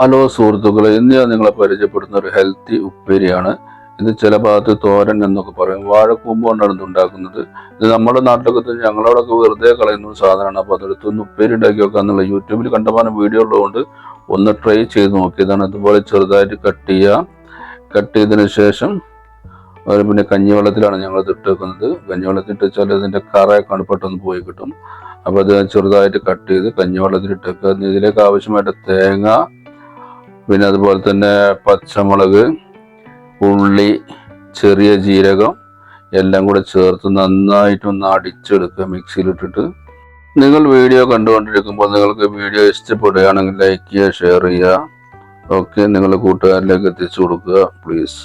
Hello സുഹൃത്തുക്കളെ ഇന്ന് ഞാൻ നിങ്ങളെ പരിചയപ്പെടുന്ന ഒരു ഹെൽത്തി ഉപ്പേരിയാണ്. ഇത് ചില ഭാഗത്ത് തോരൻ എന്നൊക്കെ പറയും. വാഴക്കൂമ്പ് കൊണ്ടാണ് ഇത് ഉണ്ടാക്കുന്നത്. ഇത് നമ്മുടെ നാട്ടിലൊക്കെ തന്നെ ഞങ്ങളോടൊക്കെ വെറുതെ കളയുന്ന ഒരു സാധനമാണ്. അപ്പോൾ അതെടുത്തൊന്ന് ഉപ്പേരി ഉണ്ടാക്കി വെക്കുക എന്നുള്ള യൂട്യൂബിൽ കണ്ടമാനം വീഡിയോ ഉള്ളതുകൊണ്ട് ഒന്ന് ട്രൈ ചെയ്ത് നോക്കിയതാണ് അതുപോലെ ചെറുതായിട്ട് കട്ട് ചെയ്യുക. കട്ട് ചെയ്തതിന് ശേഷം പിന്നെ കഞ്ഞിവെള്ളത്തിലാണ് ഞങ്ങൾ ഇട്ട് വെക്കുന്നത് കഞ്ഞിവെള്ളത്തിൽ ഇട്ട് വെച്ചാൽ അതിന്റെ കറയൊക്കെ പെട്ടെന്ന് പോയി കിട്ടും. അപ്പോൾ അത് ചെറുതായിട്ട് കട്ട് ചെയ്ത് കഞ്ഞിവെള്ളത്തിൽ ഇട്ട് വെക്കുക ഇതിലേക്ക് ആവശ്യമായിട്ട് തേങ്ങ പിന്നെ അതുപോലെ തന്നെ പച്ചമുളക് ഉള്ളി ചെറിയ ജീരകം എല്ലാം കൂടെ ചേർത്ത് നന്നായിട്ടൊന്ന് അടിച്ചെടുക്കുക മിക്സിയിലിട്ടിട്ട്. നിങ്ങൾ വീഡിയോ കണ്ടുകൊണ്ടിരിക്കുമ്പോൾ നിങ്ങൾക്ക് വീഡിയോ ഇഷ്ടപ്പെടുകയാണെങ്കിൽ ലൈക്ക് ചെയ്യുക ഷെയർ ചെയ്യുക. ഓക്കെ നിങ്ങളുടെ കൂട്ടുകാരിലേക്ക് എത്തിച്ചു കൊടുക്കുക പ്ലീസ്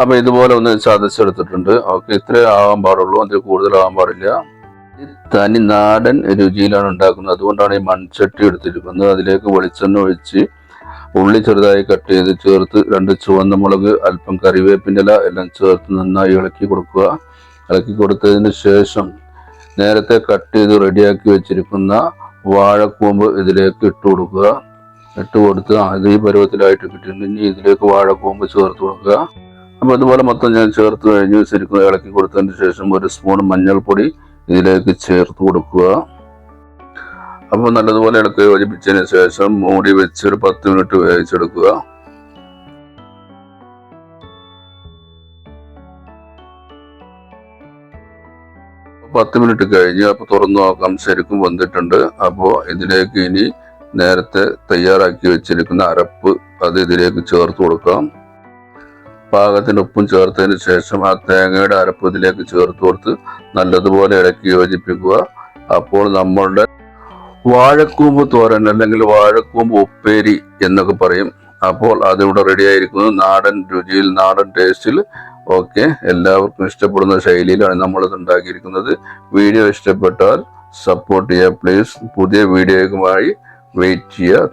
അപ്പം ഇതുപോലെ ഒന്ന് ചതച്ചെടുത്തിട്ടുണ്ട്. ഓക്കെ ഇത്രേ ആവാൻ പാടുള്ളൂ. അതിൽ കൂടുതലാവാൻ പാടില്ല. തനി നാടൻ രുചിയിലാണ് ഉണ്ടാക്കുന്നത്. അതുകൊണ്ടാണ് ഈ മൺചട്ടി എടുത്തിരിക്കുന്നത്. അതിലേക്ക് വെളിച്ചെണ്ണ ഒഴിച്ച് ഉള്ളി ചെറുതായി കട്ട് ചെയ്ത് ചേർത്ത് രണ്ട് ചുവന്ന മുളക് അല്പം കറിവേപ്പിന്റെ ഇല എല്ലാം ചേർത്ത് നന്നായി ഇളക്കി കൊടുക്കുക. ഇളക്കി കൊടുത്തതിന് ശേഷം നേരത്തെ കട്ട് ചെയ്ത് റെഡിയാക്കി വെച്ചിരിക്കുന്ന വാഴക്കൂമ്പ് ഇതിലേക്ക് ഇട്ട് കൊടുക്കുക. ഇട്ട് കൊടുത്ത് അത് ഈ പരുവത്തിലായിട്ട് കിട്ടിയിട്ടുണ്ട്. ഇനി ഇതിലേക്ക് വാഴക്കൂമ്പ് ചേർത്ത് കൊടുക്കുക. അപ്പോൾ അതുപോലെ മൊത്തം ഞാൻ ചേർത്ത് കഴിഞ്ഞ് ശരിക്കും ഇളക്കി കൊടുത്തതിന് ശേഷം ഒരു സ്പൂൺ മഞ്ഞൾപ്പൊടി ഇതിലേക്ക് ചേർത്ത് കൊടുക്കുക. അപ്പോൾ നല്ലതുപോലെ ഇളക്കി യോജിപ്പിച്ചതിന് ശേഷം മൂടി വെച്ച് ഒരു പത്ത് മിനിറ്റ് വേവിച്ചെടുക്കുക. പത്ത് മിനിറ്റ് കഴിഞ്ഞ് അപ്പോൾ തുറന്നു നോക്കാം. ശരിക്കും വന്നിട്ടുണ്ട് അപ്പോൾ ഇതിലേക്ക് ഇനി നേരത്തെ തയ്യാറാക്കി വെച്ചിരിക്കുന്ന അരപ്പ് അത് ഇതിലേക്ക് ചേർത്ത് കൊടുക്കാം. പാകത്തിന് ഉപ്പും ചേർത്തതിന് ശേഷം ആ തേങ്ങയുടെ അരപ്പ് ഇതിലേക്ക് ചേർത്ത് കൊടുത്ത് നല്ലതുപോലെ ഇളക്കി യോജിപ്പിക്കുക. അപ്പോൾ നമ്മളുടെ വാഴക്കൂമ്പ് തോരൻ അല്ലെങ്കിൽ വാഴക്കൂമ്പ് ഉപ്പേരി എന്നൊക്കെ പറയും. അപ്പോൾ അതിവിടെ റെഡി ആയിരിക്കുന്നു. നാടൻ രുചിയിൽ നാടൻ ടേസ്റ്റിൽ ഓക്കെ എല്ലാവർക്കും ഇഷ്ടപ്പെടുന്ന ശൈലിയിലാണ് നമ്മളിത് ഉണ്ടാക്കിയിരിക്കുന്നത്. വീഡിയോ ഇഷ്ടപ്പെട്ടാൽ സപ്പോർട്ട് ചെയ്യുക പ്ലീസ് പുതിയ വീഡിയോയുമായി വെയിറ്റ് ചെയ്യുക.